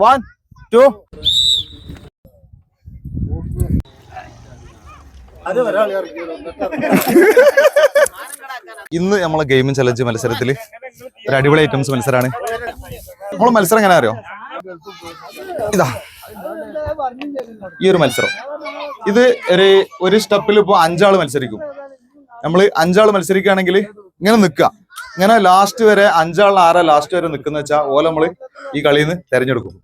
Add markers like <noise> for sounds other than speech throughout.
One two ഇന്ന് നമ്മളെ gaming challenge മത്സരത്തിൽ ഒരു അടിപൊളി ഐറ്റംസ് മത്സരമാണ് നമ്മൾ മത്സരം എങ്ങനെ അറിയോ? ഇതാ ഈ ഒരു മത്സരം. ഇത് ഒരു ഒരു സ്റ്റെപ്പിൽ ഇപ്പോൾ അഞ്ചാൾ മത്സരിക്കും. നമ്മൾ അഞ്ചാൾ മത്സരിക്കുകയാണെങ്കിൽ ഇങ്ങനെ നിൽക്കുക. ഇങ്ങനെ ലാസ്റ്റ് വരെ അഞ്ചാളിൽ ആരാ ലാസ്റ്റ് വരെ നിൽക്കുന്ന വെച്ചാൽ ഓല നമ്മൾ ഈ കളിയിൽ നിന്ന് തെരഞ്ഞെടുക്കും.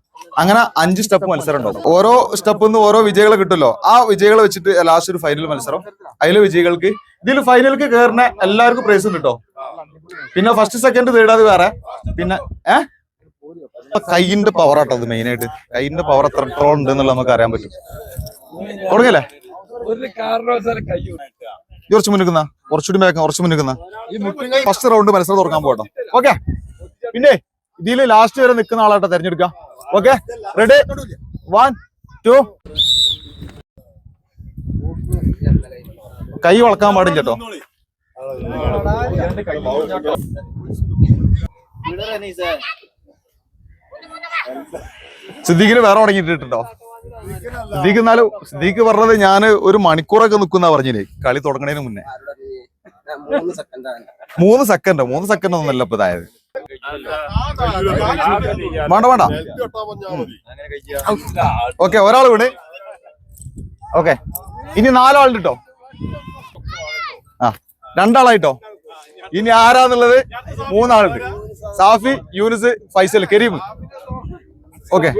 അങ്ങനെ അഞ്ച് സ്റ്റെപ്പ് മത്സരം ഉണ്ടാവും. ഓരോ സ്റ്റെപ്പിൽ നിന്ന് ഓരോ വിജയികളെ കിട്ടുമല്ലോ? ആ വിജയികളെ വെച്ചിട്ട് ലാസ്റ്റ് ഒരു ഫൈനൽ മത്സരം. അതിലെ വിജയികൾക്ക് ഇതിൽ ഫൈനലിക്ക് കയറുന്ന എല്ലാവർക്കും പ്രൈസ് കിട്ടോ പിന്നെ ഫസ്റ്റ് സെക്കൻഡ് അത് വേറെ. പിന്നെ ഏഹ് കൈയിന്റെ പവർ ആട്ടോ അത് മെയിൻ ആയിട്ട്. കൈയിന്റെ പവർ എത്രത്തോളം ഉണ്ട് എന്നുള്ളത് നമുക്ക് അറിയാൻ പറ്റും. തുടങ്ങിയല്ലേ കുറച്ച് മുന്നിക്കുന്ന കുറച്ചുകൂടി ബാക്ക് കുറച്ച് മുന്നിക്കുന്ന ഫസ്റ്റ് റൗണ്ട് മത്സരം തുറക്കാൻ പോകട്ടോ. ഓക്കെ പിന്നെ ഇതിൽ ലാസ്റ്റ് വരെ നിൽക്കുന്ന ആളാട്ടോ തെരഞ്ഞെടുക്കാം. ഓക്കെ റെഡി വൺ ടു കൈ വളക്കാൻ പാടില്ല കേട്ടോ. സിദ്ദീഖിന് വേറെ തുടങ്ങിയിട്ടുണ്ടോ സിദ്ദീഖ് എന്നാലും സിദ്ദീഖ് പറഞ്ഞത് ഞാൻ ഒരു മണിക്കൂറൊക്കെ നിൽക്കുന്ന പറഞ്ഞില്ലേ? കളി തുടങ്ങണതിന് മുന്നേ. മൂന്ന് സെക്കൻഡ് മൂന്ന് സെക്കൻഡ് ഒന്നല്ല ഇപ്പൊ ഇതായത്. വേണ്ട വേണ്ട. ഓക്കെ ഒരാൾ വിട് ഓക്കെ ഇനി നാലാളുണ്ട്? കേട്ടോ ആ രണ്ടാളായിട്ടോ? ഇനി ആരാന്നുള്ളത്? മൂന്നാളുണ്ട്. സാഫി യൂനിസ് ഫൈസൽ കരീം. ഓക്കെ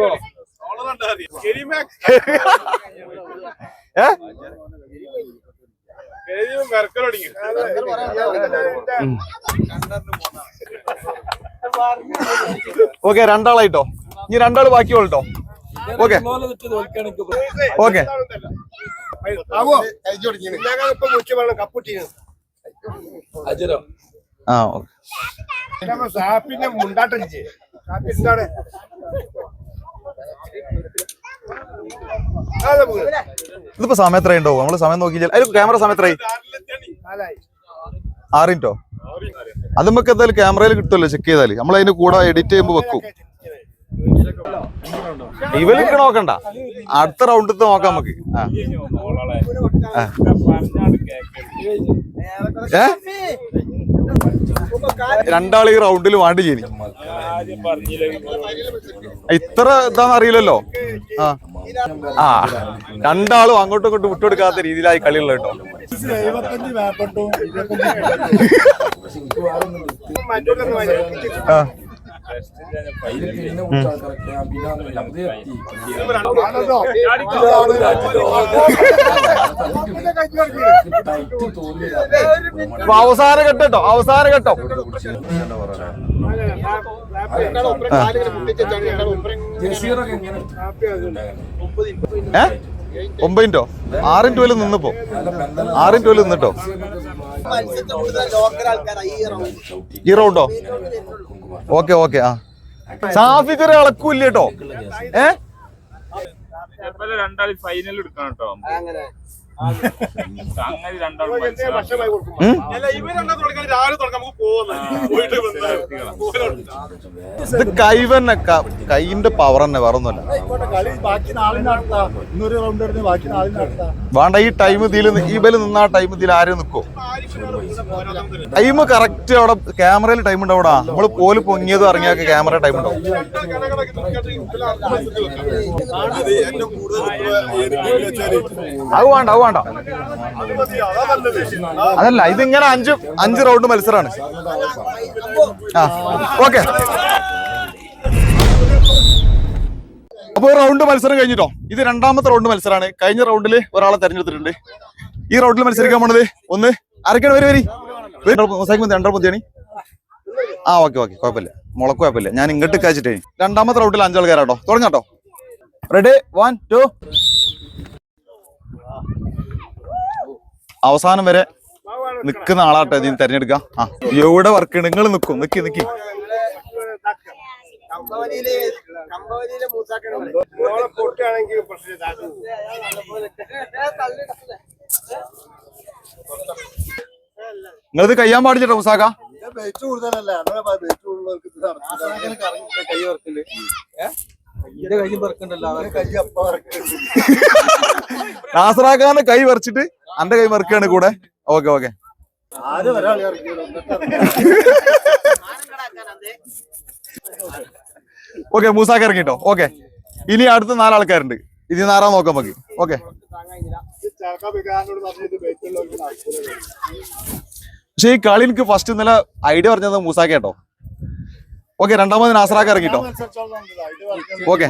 ഓക്കെ രണ്ടാളായിട്ടോ? ഇനി രണ്ടാൾ ബാക്കിയുള്ളൂ ഓക്കെ. ഓക്കെ. അജരോ. ആ ഓക്കെ. സാപ്പിന്റെ മുണ്ടാട്ടടിച്ച് സാപ്പി എന്താണ് ഇതിപ്പോ സമയം എത്ര ഉണ്ടാവും? നമ്മൾ സമയം നോക്കി അതിൽ ക്യാമറ സമയം എത്രയായി? ആറ് മിനിറ്റോ അത് നമുക്ക് എന്തായാലും ക്യാമറയിൽ കിട്ടുമല്ലോ ചെക്ക് ചെയ്താൽ. നമ്മൾ അതിന് കൂടെ എഡിറ്റ് ചെയ്യുമ്പോ വെക്കും. ഇവലിക്ക് നോക്കണ്ട. അടുത്ത റൗണ്ടിൽ നോക്കാം നമുക്ക്. ഏ? രണ്ടാൾ ഈ റൗണ്ടിൽ വാണ്ടി ചെയ്നി ഇത്ര ഇതാന്ന് അറിയില്ലല്ലോ. ആ. ആ രണ്ടാളും അങ്ങോട്ടും ഇങ്ങോട്ടും വിട്ടുകൊടുക്കാത്ത രീതിയിലായി കളിയുള്ള കേട്ടോ. ആ. അവസാന ഘട്ടോ കേട്ടോ അവസാന ഘട്ടം. ഏ? ഒമ്പതിന്റോ ആറിൻ ട്വൽവ് നിന്നിപ്പോ. ആറിൻ ട്വൽവ് നിന്നിട്ടോ? ഈ റൗണ്ടോ ഓക്കെ ഓക്കെ ആ. സാഫിക്ക് ഒരു ഇളക്കൂല്ല കേട്ടോ. ഏ? രണ്ടാളി ഫൈനൽ എടുക്കണം കേട്ടോ. അങ്ങനെ അങ്ങനെ <laughs> തന്നെ കൈന്റെ ഇത് പവർ തന്നെ വേറെ ഒന്നുമല്ല വേണ്ട ഈ ടൈം ഇതിൽ ഈ ബലി നിന്നാ ടൈം ഇതിൽ ആരും നിക്കോ ടൈം കറക്റ്റ് അവിടെ ക്യാമറയിൽ ടൈം ഉണ്ടാവും അവിടെ. നമ്മൾ പോൽ പൊങ്ങിയത് ഇറങ്ങിയൊക്കെ ക്യാമറ ടൈം ഉണ്ടാവും. അത് വേണ്ട അത് വേണ്ട. അതല്ല ഇതിങ്ങനെ അഞ്ച് അഞ്ച് റൗണ്ട് മത്സരമാണ് ആ ഓക്കെ. അപ്പോൾ റൗണ്ട് മത്സരം കഴിഞ്ഞിട്ടോ? ഇത് രണ്ടാമത്തെ റൗണ്ട് മത്സരമാണ് കഴിഞ്ഞ റൗണ്ടിൽ ഒരാളെ തെരഞ്ഞെടുത്തിട്ടുണ്ട്. ഈ റൗണ്ടിൽ മത്സരിക്കാൻ പോണത് ഒന്ന് ആരൊക്കെയാണ് വരി വരി? രണ്ടര മുത്തിയാണ് ആ ഓക്കെ ഓക്കെ കുഴപ്പമില്ല. മുളക്ക് കുഴപ്പമില്ല. ഞാൻ ഇങ്ങോട്ട് കഴിച്ചിട്ടേ രണ്ടാമത്തെ റൗണ്ടിൽ അഞ്ചാൾ കയറാട്ടോ തുടങ്ങാട്ടോ. റെഡി വൺ ടു അവസാനം വരെ നിക്കുന്ന ആളാട്ടെ ഇതിന് തെരഞ്ഞെടുക്കാം. ആ എവിടെ വർക്ക് നിങ്ങൾ നിക്കും നിക്കി നിക്കി. നിങ്ങളിത് കയ്യാൻ പാടില്ലട്ടോ മുസാക്ക വെയിറ്റ് കൂടുതലല്ലേ. അങ്ങനെ ഇത് നടക്കില്ല. കൈ വർക്കുണ്ട് നാസറാക്കാന്റെ കൈ പറിച്ചിട്ട് അന്റെ കൈ മറക്കാണ് കൂടെ. Okay okay. ഓക്കെ മൂസാക്ക് ഇറങ്ങിട്ടോ. ഓക്കെ. ഇനി അടുത്ത നാലാൾക്കാരുണ്ട്. ഇനി നാറാ നോക്കാം നമുക്ക്. ഓക്കെ. പക്ഷെ ഈ കളി എനിക്ക് ഫസ്റ്റ് ഇന്നലെ ഐഡിയ പറഞ്ഞത് മൂസാക്ക് കേട്ടോ. ഓക്കെ രണ്ടാമത് നാസറാക്ക് ഇറങ്ങിട്ടോ? ഓക്കെ.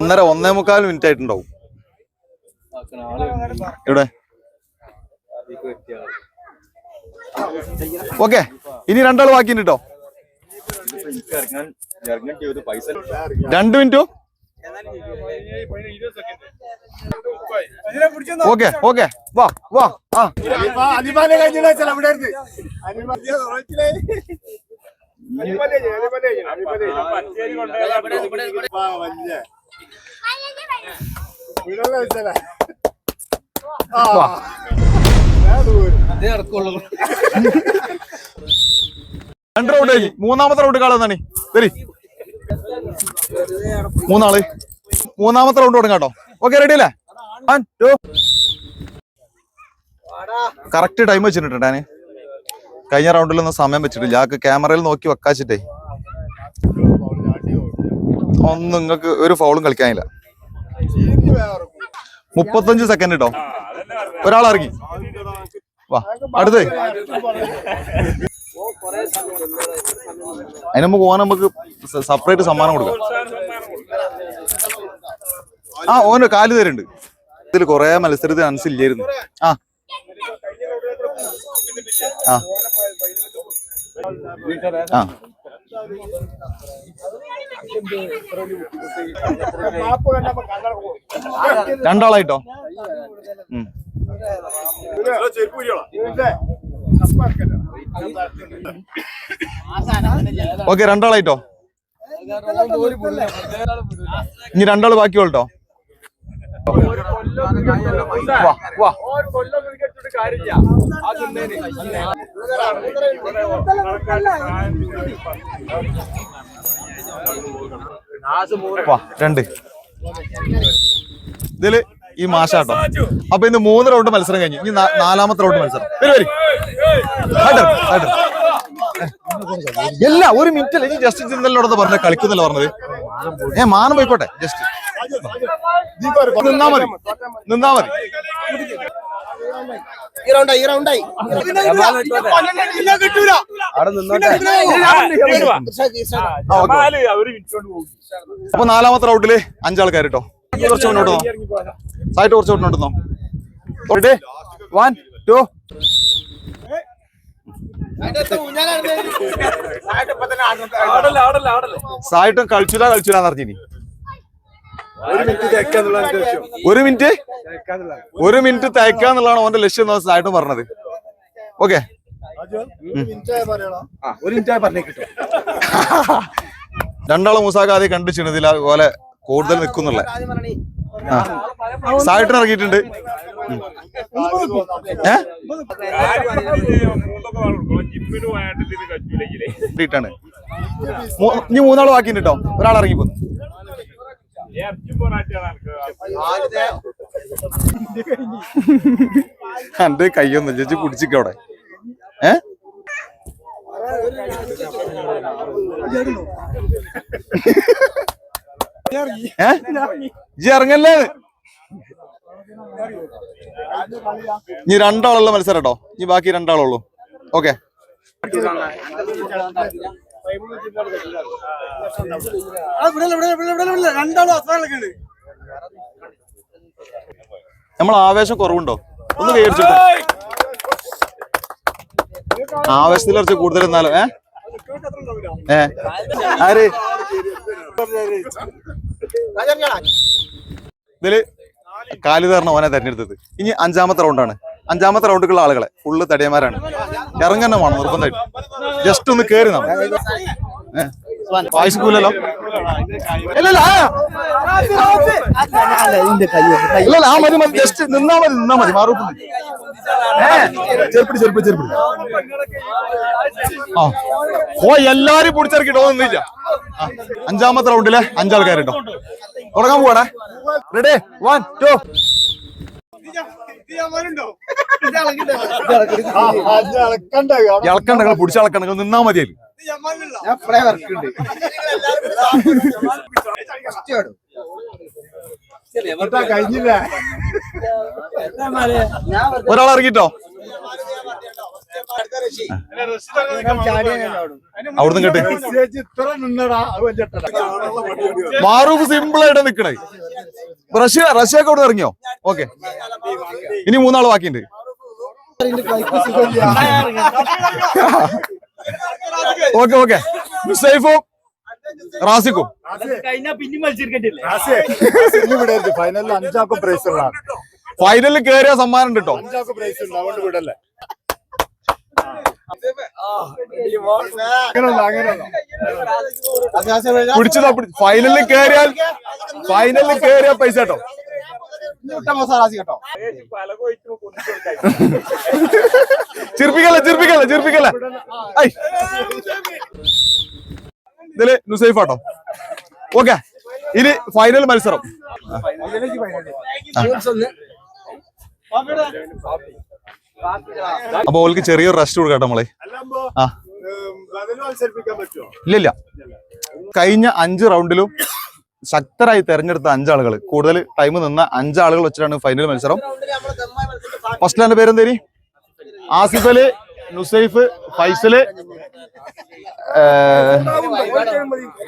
ഒന്നര ഒന്നേ മുക്കാൽ മിനിറ്റ് ആയിട്ടുണ്ടാവും ഇവിടെ ഓക്കെ ഇനി രണ്ടാൾ ബാക്കിയുണ്ട് കേട്ടോ രണ്ട് മിനിറ്റോ? Okay okay. വാ വാ ആ. രണ്ട് റൗണ്ട് കഴിഞ്ഞ് മൂന്നാമത്തെ റൗണ്ട് കാണാന്നി വരി. മൂന്നാൾ. മൂന്നാമത്തെ റൗണ്ട് തുടങ്ങാം കേട്ടോ ഓക്കെ റെഡി അല്ലേ കറക്റ്റ് ടൈം വെച്ചിട്ടുണ്ട് ഞാൻ കഴിഞ്ഞ റൗണ്ടിലൊന്നും സമയം വെച്ചിട്ടില്ല. ആക്ക് ക്യാമറയിൽ നോക്കി വെക്കാച്ചിട്ടേ. ഒന്നും നിങ്ങൾക്ക് ഒരു ഫൗളും കളിക്കാനില്ല. മുപ്പത്തഞ്ച് സെക്കൻഡ് കേട്ടോ ഒരാൾ ഇറങ്ങി. വാ അടുത്തേ. അതിന് മുമ്പ് പോകാൻ നമുക്ക് സെപ്പറേറ്റ് സമ്മാനം കൊടുക്കാം. ആ ഓന് കാൽ തരുന്നുണ്ട്. ഇതിൽ കുറെ മത്സരത്തിന് അനുസരിച്ചില്ലായിരുന്നു ആ. ആ. രണ്ടാളായിട്ടോ. ഓക്കെ രണ്ടാളായിട്ടോ? ഇനി രണ്ടാൾ ബാക്കിയോട്ടോ വാ വാ. വാ രണ്ട്. ഇതിൽ ഈ മാഷാട്ടോ. അപ്പൊ ഇന്ന് മൂന്ന് റൗണ്ട് മത്സരം കഴിഞ്ഞു. ഇനി നാലാമത്തെ റൗണ്ട് മത്സരം. വരി വരി. എല്ലാ ഒരു മിനിറ്റ് അല്ല ഇനി ജസ്റ്റ് ചിന്തലോടത്ത് പറഞ്ഞ കളിക്കുന്നല്ല പറഞ്ഞത്. ഏ മാനം പോയിക്കോട്ടെ ജസ്റ്റ്. നിന്നാ മതി. നിന്നാ മതി. ഈ റൗണ്ടായി ഈ റൗണ്ടായി ഓക്കേ. അപ്പൊ നാലാമത്തെ റൗണ്ടിൽ അഞ്ചാൾക്കാർ കേട്ടോ കുറച്ച് മുന്നോട്ട് സായിട്ട് കുറച്ച് മുന്നോട്ട് റെഡി വൺ ടു സായിട്ടും കളിച്ചില്ല കളിച്ചില്ല എന്നറിഞ്ഞിനി ഒരു മിനിറ്റ് ഒരു മിനിറ്റ് തയ്ക്കാന്നുള്ളതാണ്. ഓന്റെ ലക്ഷ്യം എന്ന് ആയിട്ട് പറഞ്ഞത്. ഓക്കെ. രണ്ടാളും മൂസാക്ക ആദ്യം കണ്ടിച്ചിരുന്നു ഇതിൽ അതുപോലെ കൂടുതൽ നിൽക്കുന്നുള്ള സായിട്ട് ഇറങ്ങിയിട്ടുണ്ട്. മൂ- ഇനി മൂന്നാൾ ബാക്കിയുണ്ട് കേട്ടോ. ഒരാൾ ഇറങ്ങി പോന്നു. എന്റെ കയ്യൊന്ന് ചേച്ചി കുടിച്ചിക്ക അവിടെ. ഏ? ഇറങ്ങല്ലേ? ഇനി രണ്ടാളുള്ള മത്സരം കേട്ടോ. ഇനി ബാക്കി രണ്ടാളുള്ളൂ. ഓക്കെ. നമ്മൾ ആവേശം കുറവുണ്ടോ? ഒന്ന് വേടിച്ചു ആവേശത്തിൽ കുറച്ച് കൂടുതൽ എന്നാലും ഏ? ഏ? ആര്? ഇതിൽ കാലി തരണം ഓനെ തെരഞ്ഞെടുത്തത്. ഇനി അഞ്ചാമത്തെ റൗണ്ടാണ് അഞ്ചാമത്തെ റൗണ്ടിലുള്ള ആളുകളെ. ഫുള്ള് തടിയന്മാരാണ്. ഇറങ്ങന്നെ വേണം നിർബന്ധമായിട്ട്. ജസ്റ്റ് ഒന്ന് കേറി നമ്മൾ ഇല്ലല്ല ആ. മതി മതി. ജസ്റ്റ് നിന്നാ മതി ഓ എല്ലാരും പൊടിച്ചിറക്കിട്ടോ ഒന്നില്ല ആ. അഞ്ചാമത്തെ റൗണ്ടിലെ അഞ്ചാൾക്കാരുണ്ടോ. തുടങ്ങാൻ പോവാണേ റെഡി വൺ ടു ഇളക്കണ്ട? പൊടിച്ച നിങ്ങൾ പിടിച്ച ഇളക്കണ്ട. നിങ്ങൾ നിന്നാ മതി കഴിഞ്ഞില്ല? ഒരാൾ ഇറങ്ങിട്ടോ? അവിടുന്ന് കേട്ട്. മാറൂഫ് സിമ്പിൾ ആയിട്ട് നിക്കണേ. റഷ്യ റഷ്യ ഒക്കെ അവിടെ ഇറങ്ങിയോ? ഓക്കെ. ഇനി മൂന്നാൾ ബാക്കിയുണ്ട്. Okay okay. സൈഫും റാസിക്കും ഫൈനലിൽ അഞ്ചാക്കും പ്രൈസ് ഉള്ളതാണ്. ഫൈനലിൽ കേറിയ സമ്മാനം ഉണ്ട് കേട്ടോ പിടിച്ചതാ ഫൈനലിൽ കേറിയാൽ ഫൈനലിൽ കേറിയാ പൈസ കേട്ടോ. കേട്ടോ ചിർപ്പിക്കല്ല ചിർപ്പിക്കല്ല ചിർപ്പിക്കല്ല ഇതിൽ നുസൈഫ് ആട്ടോ. ഓക്കെ ഇനി ഫൈനൽ മത്സരം. അപ്പൊ ഓൾക്ക് ചെറിയൊരു റെസ്റ്റ് കൊടുക്കട്ടെ നമ്മളെ ആ. പറ്റുമോ ഇല്ലില്ല കഴിഞ്ഞ അഞ്ച് റൗണ്ടിലും ശക്തരായി തെരഞ്ഞെടുത്ത അഞ്ചാളുകൾ കൂടുതൽ ടൈം നിന്ന അഞ്ചാളുകൾ വെച്ചിട്ടാണ് ഫൈനൽ മത്സരം. ഫസ്റ്റ് എന്റെ പേരെന്തേരി ആസിഫ് അലി നുസൈഫ് ഫൈസൽ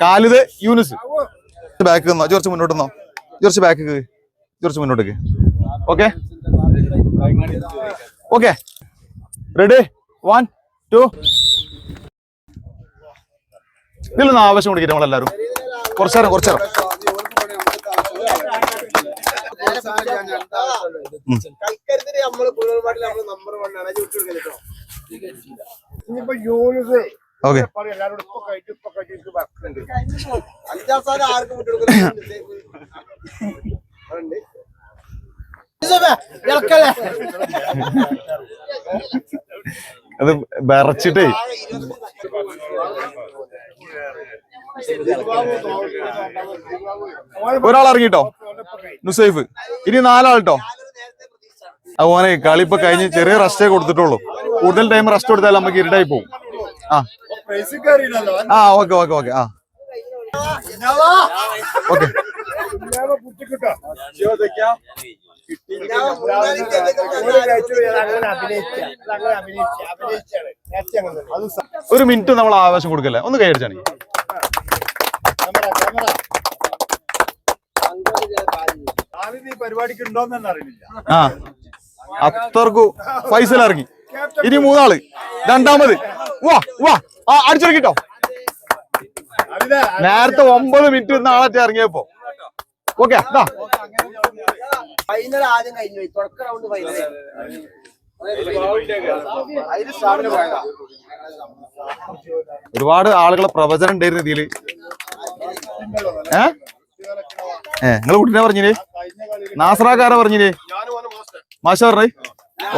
കാലിദ് യൂനിസ്. ബാക്ക് നിന്നോ? ജോർച്ച് മുന്നോട്ട് നിന്നോ? ജോർച്ച് ബാക്ക് ജോർച്ച് മുന്നോട്ടേക്ക്. Okay okay ready one two ഇതിലൊന്ന് ആവശ്യം കുടിക്കട്ടെ നമ്മളെല്ലാരും കുറച്ചേരം കുറച്ചേരം. ഓക്കെ അഞ്ചാം സ്ഥാനം ആർക്കും <laughs> അത് വിറച്ചിട്ടേ. ഒരാൾ ഇറങ്ങിട്ടോ? നുസൈഫ്. ഇനി നാലാൾട്ടോ അത് ഓനെ കളി ഇപ്പൊ കഴിഞ്ഞ് ചെറിയ റെസ്റ്റേ കൊടുത്തിട്ടുള്ളൂ. കൂടുതൽ ടൈം റെസ്റ്റ് കൊടുത്താൽ നമുക്ക് ഇരുടായി പോകും ആ. ആ ഓക്കെ ഓക്കെ ഓക്കെ ആ. ഓക്കെ ഒരു മിനിറ്റ് നമ്മൾ ആവേശം കൊടുക്കല്ലേ? ഒന്ന് കൈയടിച്ചാണ് പരിപാടിക്ക് ഉണ്ടോന്ന് അറിയില്ല. ആ. അത്രക്കു ഫൈസൽ ഇറങ്ങി. ഇനി മൂന്നാൾ. രണ്ടാമത്. വാ വാ ആ അടിച്ചിറക്കിട്ടോ. നേരത്തെ ഒമ്പത് മിനിറ്റ് ആളെ ഇറങ്ങിയപ്പോ. ഓക്കെ ഫൈനൽ ആദ്യം കഴിഞ്ഞു. പോയി. തുടക്ക റൗണ്ട് ഫൈനൽ ഒരുപാട് ആളുകളെ പ്രവചനം ഉണ്ടായിരുന്നു ഇതിൽ ഏ? ഏ നിങ്ങൾ കുട്ടിനെ പറഞ്ഞില്ലേ? നാസറാക്കാരെ പറഞ്ഞില്ലേ? മാഷ പറഞ്ഞേ.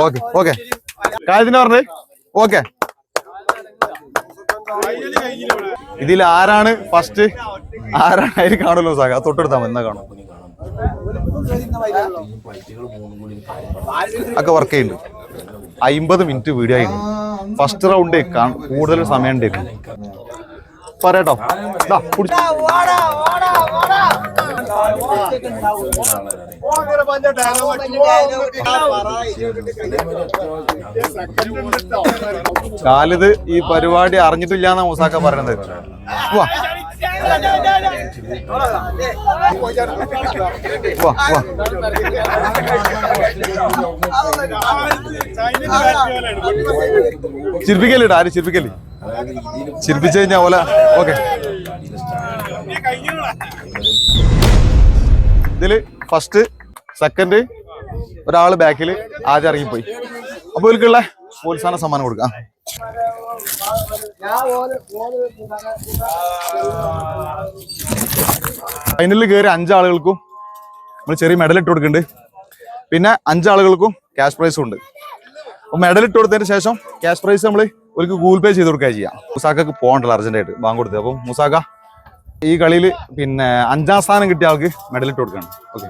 Okay okay. കാര്യത്തിനെ പറഞ്ഞേ. ഓക്കെ. ഇതിൽ ആരാണ് ഫസ്റ്റ് ആരാണ്? അതിൽ കാണുമല്ലോ സാഗ തൊട്ടെടുത്താൽ മതി. എന്നാ കാണും. ഒക്കെ വർക്ക് ചെയ്യുന്നുണ്ട്. അമ്പത് മിനിറ്റ് വീഡിയോ ആയിരുന്നു ഫസ്റ്റ് റൗണ്ട് കൂടുതൽ സമയം ഉണ്ടായിരുന്നു പറയട്ടോ. കാലിത് ഈ പരിപാടി അറിഞ്ഞിട്ടില്ല എന്നാ മുസാക്ക പറയണത്. ചിരിപ്പിക്കല്ലേട്ടാ ആര് ചിരിപ്പിക്കല്ലേ ചിരിപ്പിച്ചു കഴിഞ്ഞാ ഓല ഓക്കെ. ഇതിൽ ഫസ്റ്റ് സെക്കൻഡ് ഒരാൾ ബാക്കിൽ ആദ്യം ഇറങ്ങിപ്പോയി. അപ്പൊ ഇവർക്കുള്ള പ്രോത്സാഹന സമ്മാനം കൊടുക്കാം ഫൈനലിൽ കയറി അഞ്ചാളുകൾക്കും നമ്മൾ ചെറിയ മെഡൽ ഇട്ട് കൊടുക്കുന്നുണ്ട്. പിന്നെ അഞ്ചാളുകൾക്കും ക്യാഷ് പ്രൈസും ഉണ്ട്. അപ്പൊ മെഡൽ ഇട്ട് കൊടുത്തതിന് ശേഷം ക്യാഷ് പ്രൈസ് നമ്മൾ ഒരിക്കൽ ഗൂഗിൾ പേ ചെയ്ത് കൊടുക്കുക ചെയ്യാം. മുസാക്കക്ക് പോകണ്ടല്ലോ അർജന്റായിട്ട് ബാങ്ക് കൊടുത്തത് അപ്പോൾ മുസാക്ക ഈ കളിയിൽ പിന്നെ അഞ്ചാം സ്ഥാനം കിട്ടിയ ആൾക്ക് മെഡൽ ഇട്ട് കൊടുക്കണം ഓക്കെ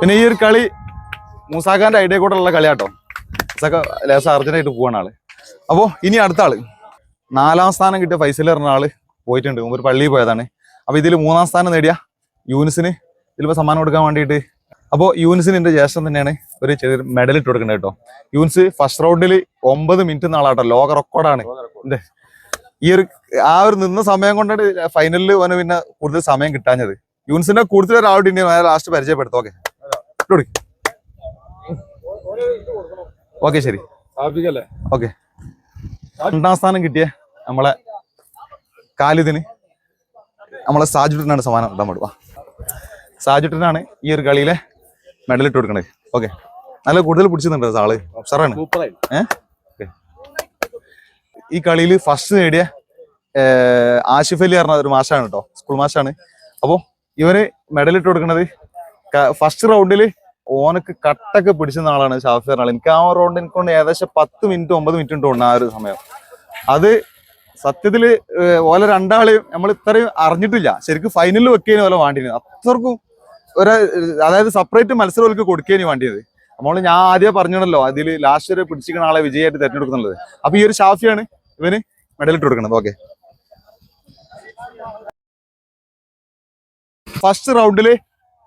പിന്നെ ഈ ഒരു കളി മൂസാഖാന്റെ ഐഡിയ കൂടെ ഉള്ള കളിയാട്ടോ. മുസാക്ക ലേശം അർജന്റായിട്ട് പോവാണ് ആൾ. അപ്പോ ഇനി അടുത്ത ആൾ. നാലാം സ്ഥാനം കിട്ടിയ ഫൈസൽ പറഞ്ഞ ആൾ പോയിട്ടുണ്ട്. ഒരു പള്ളിയിൽ പോയതാണ്. അപ്പൊ ഇതിൽ മൂന്നാം സ്ഥാനം നേടിയ യൂനിസിന് ഇതിലിപ്പോ സമ്മാനം കൊടുക്കാൻ വേണ്ടിയിട്ട്. അപ്പോൾ യൂനിസിന് എന്റെ ജ്യേഷ്ഠൻ തന്നെയാണ് ഒരു ചെറിയ മെഡൽ ഇട്ട് കൊടുക്കുന്നത് കേട്ടോ. യൂനിസ് ഫസ്റ്റ് റൗണ്ടിൽ ഒമ്പത് മിനിറ്റ് നാളാട്ടോ ലോക റെക്കോർഡാണ് ഈ ഒരു ആ ഒരു നിന്ന സമയം കൊണ്ടാണ് ഫൈനലിൽ വന്ന് പിന്നെ കൂടുതൽ സമയം കിട്ടാഞ്ഞത്. യൂനിസിന്റെ കൂടുതൽ ഒരാളുടെ ഇനി ലാസ്റ്റ് പരിചയപ്പെടുത്തും. ഓക്കെ. ഓക്കെ ശരി. ഓക്കെ. രണ്ടാം സ്ഥാനം കിട്ടിയ നമ്മളെ കാലിദിന്. നമ്മളെ സാജുട്ടിനാണ് സമ്മാനം ഇടാൻ പാടുക സാജുട്ടിനാണ് ഈ ഒരു കളിയിലെ മെഡൽ ഇട്ട് കൊടുക്കണത്. ഓക്കെ നല്ല കൂടുതൽ പിടിച്ചിട്ടുണ്ട് ആൾ സാറാണ് ഈ കളിയിൽ ഫസ്റ്റ് നേടിയ ആഷിഫ് അലി പറഞ്ഞ ഒരു മാഷാണ് കേട്ടോ സ്കൂൾ മാഷാണ്. അപ്പോൾ ഇവർ മെഡൽ ഇട്ട് കൊടുക്കുന്നത് ഫസ്റ്റ് റൗണ്ടിൽ ഓനക്ക് കട്ടൊക്കെ പിടിച്ചുന്ന ആളാണ് ഷാഫി പറഞ്ഞ ആൾ എനിക്ക് ആ റൗണ്ട് എനിക്ക് കൊണ്ട് ഏകദേശം പത്ത് മിനിറ്റ് ഒമ്പത് മിനിറ്റ് ഉണ്ട് ആ ഒരു സമയം. അത് സത്യത്തിൽ ഓല രണ്ടാളെയും നമ്മൾ ഇത്രയും അറിഞ്ഞിട്ടില്ല. ശരിക്കും ഫൈനലിൽ വെക്കേന് ഓല വേണ്ടിയത് അത്രക്കും ഒരു അതായത് സെപ്പറേറ്റ് മത്സരം ഓൽക്ക് കൊടുക്കേനി വേണ്ടിയത്. നമ്മൾ ഞാൻ ആദ്യം പറഞ്ഞല്ലോ അതിൽ ലാസ്റ്റ് വരെ പിടിച്ചിരിക്കുന്ന ആളെ വിജയമായിട്ട് തെരഞ്ഞെടുക്കുന്നുള്ളത്. അപ്പൊ ഈ ഒരു ഷാഫിയാണ് ഇവന് മെഡൽ ഇട്ട് കൊടുക്കുന്നത്. ഓക്കെ ഫസ്റ്റ് റൗണ്ടിൽ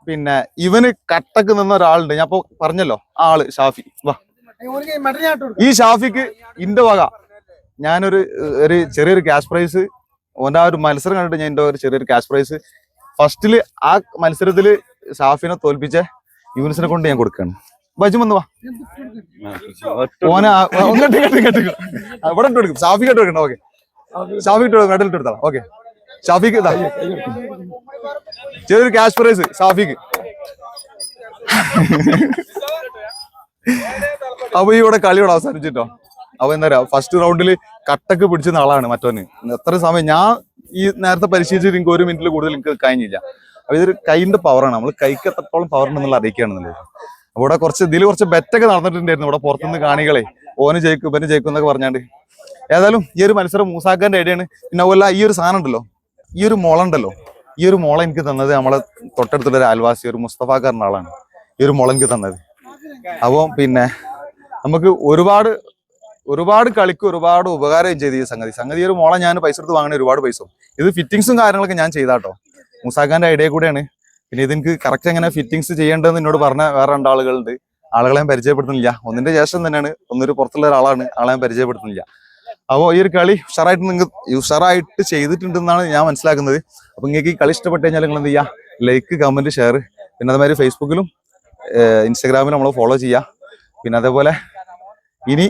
പിന്നെ ഇവന് കട്ടക്ക് നിന്ന ഒരാളുണ്ട്. ഞാൻ പറഞ്ഞല്ലോ ആൾ ഷാഫി. വാ. ഈ ഷാഫിക്ക് ഇന്റെ വക ഞാനൊരു ഒരു ചെറിയൊരു ക്യാഷ് പ്രൈസ് ഓന്റെ ആ ഒരു മത്സരം കണ്ടിട്ട് ഞാൻ എന്റെ ഒരു ചെറിയൊരു ക്യാഷ് പ്രൈസ് ഫസ്റ്റിൽ ആ മത്സരത്തിൽ ഷാഫിനെ തോൽപ്പിച്ച യൂനിസിനെ കൊണ്ട് ഞാൻ കൊടുക്കാണ്. ബജു വന്നു വാ. ഓന ഇങ്ങോട്ട് ഇങ്ങോട്ട്. ഇവിടെ ഇട്ട് കൊടുക്കും. ഷാഫി ഇട്ട് കൊടുക്കണം ഓക്കെ. ഷാഫി ഇട്ട് ഇട്ട് കൊടുത്താൽ ഓക്കെ. ഷാഫിക്ക് ഇതാ. ചെറിയൊരു ക്യാഷ് പ്രൈസ് ഷാഫിക്ക്. അപ്പൊ ഇവിടെ കളിയോട് അവസാനിച്ചിട്ടോ? അപ്പൊ എന്താ പറയാ ഫസ്റ്റ് റൗണ്ടിൽ കട്ടൊക്കെ പിടിച്ച ആളാണ് മറ്റോന് എത്ര സമയം ഞാൻ ഈ നേരത്തെ പരിശീലിച്ചിട്ട് എനിക്ക് ഒരു മിനിറ്റിൽ കൂടുതൽ എനിക്ക് കഴിഞ്ഞില്ല. അപ്പൊ ഇതൊരു കൈന്റെ പവറാണ് നമ്മൾ കൈക്ക് എത്രത്തോളം പവർ ഉണ്ടെന്നുള്ള അറിയിക്കുകയാണെന്നുള്ളത് അപ്പൊ ഇവിടെ കുറച്ച് ഇതിൽ കുറച്ച് ബെറ്റൊക്കെ നടന്നിട്ടുണ്ടായിരുന്നു. ഇവിടെ പുറത്തുനിന്ന് കാണികളെ ഓന് ജയിക്കും ഇവന് ജയിക്കും എന്നൊക്കെ പറഞ്ഞാണ്ട്. ഏതായാലും ഈ ഒരു മത്സരം മൂസാക്കാന്റെ ഐഡിയാണ് പിന്നെ അതുപോലെ ഈ ഒരു സാധനം ഉണ്ടല്ലോ ഈ ഒരു മുള ഉണ്ടല്ലോ ഈ ഒരു മുള എനിക്ക് തന്നത് നമ്മളെ തൊട്ടടുത്തുള്ള ഒരു അയൽവാസി ഒരു മുസ്തഫാക്കാരന്റെ ആളാണ്. ഈ ഒരു മുള എനിക്ക് തന്നത്. അപ്പോൾ പിന്നെ നമുക്ക് ഒരുപാട് ഒരുപാട് കളിക്ക് ഒരുപാട് ഉപകാരം ചെയ്ത് ഈ സംഗതി. സംഗതി ഒരു മോളെ ഞാൻ പൈസ എടുത്ത് വാങ്ങണ ഒരുപാട് പൈസ ഇത് ഫിറ്റിങ്സും കാര്യങ്ങളൊക്കെ ഞാൻ ചെയ്താട്ടോ. മുസാഖാന്റെ ഐഡിയ കൂടെയാണ്. പിന്നെ ഇതെനിക്ക് കറക്റ്റ് എങ്ങനെ ഫിറ്റിങ്സ് ചെയ്യേണ്ടതെന്ന് എന്നോട് പറഞ്ഞ വേറെ രണ്ടാളുകളുണ്ട്. ആളുകളെ ഞാൻ പരിചയപ്പെടുത്തുന്നില്ല. ഒന്നിന്റെ ശേഷം തന്നെയാണ്. ഒന്നൊരു പുറത്തുള്ള ഒരാളാണ്. ആളെ ഞാൻ പരിചയപ്പെടുത്തുന്നില്ല. അപ്പോൾ ഈ ഒരു കളി ഉഷാറായിട്ട് നിങ്ങൾ ഉഷാറായിട്ട് ചെയ്തിട്ടുണ്ടെന്നാണ് ഞാൻ മനസ്സിലാക്കുന്നത്. അപ്പൊ നിങ്ങൾക്ക് ഈ കളി ഇഷ്ടപ്പെട്ട് കഴിഞ്ഞാൽ നിങ്ങൾ എന്ത് ചെയ്യുക ലൈക്ക് കമന്റ് ഷെയർ പിന്നെ അതേമാതിരി ഫേസ്ബുക്കിലും ഇൻസ്റ്റാഗ്രാമിലും നമ്മൾ ഫോളോ ചെയ്യുക പിന്നെ അതേപോലെ ഇനി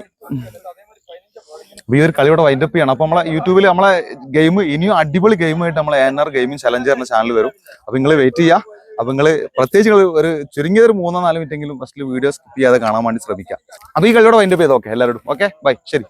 അപ്പൊ ഈ ഒരു കളിയോടെ വൈൻഡപ്പ് ചെയ്യണം. അപ്പൊ നമ്മളെ യൂട്യൂബിൽ നമ്മളെ ഗെയിം ഇനിയും അടിപൊളി ഗെയിമായിട്ട് നമ്മളെ എൻ ആർ ഗെയിമിംഗ് ചലഞ്ച് എന്ന ചാനൽ വരും. അപ്പൊ നിങ്ങൾ വെയിറ്റ് ചെയ്യുക അപ്പൊ നിങ്ങൾ പ്രത്യേകിച്ച് ഒരു ചുരുങ്ങിയ ഒരു മൂന്നോ നാലോ മിനിറ്റ് എങ്കിലും ഫസ്റ്റിൽ വീഡിയോ സ്കിപ്പ് ചെയ്യാതെ കാണാൻ വേണ്ടി ശ്രമിക്കുക. അപ്പൊ ഈ കളിയോടെ വൈൻഡപ്പ് ചെയ്തോ? ഓക്കെ എല്ലാവരോടും ഓക്കെ ബൈ ശരി.